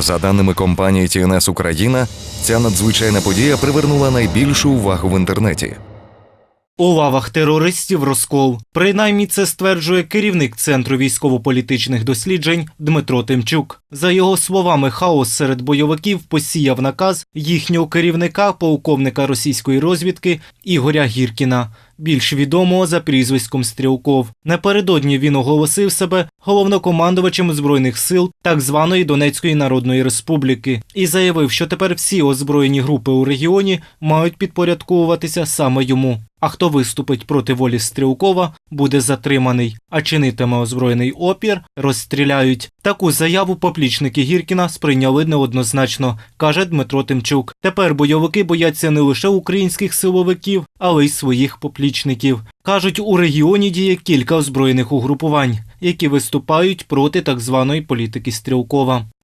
За даними компанії TNS Україна, ця надзвичайна подія привернула найбільшу увагу в інтернеті. У лавах терористів розкол. Принаймні це стверджує керівник Центру військово-політичних досліджень Дмитро Тимчук. За його словами, хаос серед бойовиків посіяв наказ їхнього керівника, полковника російської розвідки Ігоря Гіркіна, більш відомого за прізвиськом Стрілков. Напередодні він оголосив себе головнокомандувачем збройних сил так званої Донецької Народної Республіки і заявив, що тепер всі озброєні групи у регіоні мають підпорядковуватися саме йому. А хто виступить проти волі Стрілкова, буде затриманий, а чинитиме озброєний опір, розстріляють. Таку заяву поплічники Гіркіна сприйняли неоднозначно, каже Дмитро Тимчук. Тепер бойовики бояться не лише українських силовиків, але й своїх поплічників. Кажуть, у регіоні діє кілька озброєних угрупувань, які виступають проти так званої політики Стрілкова.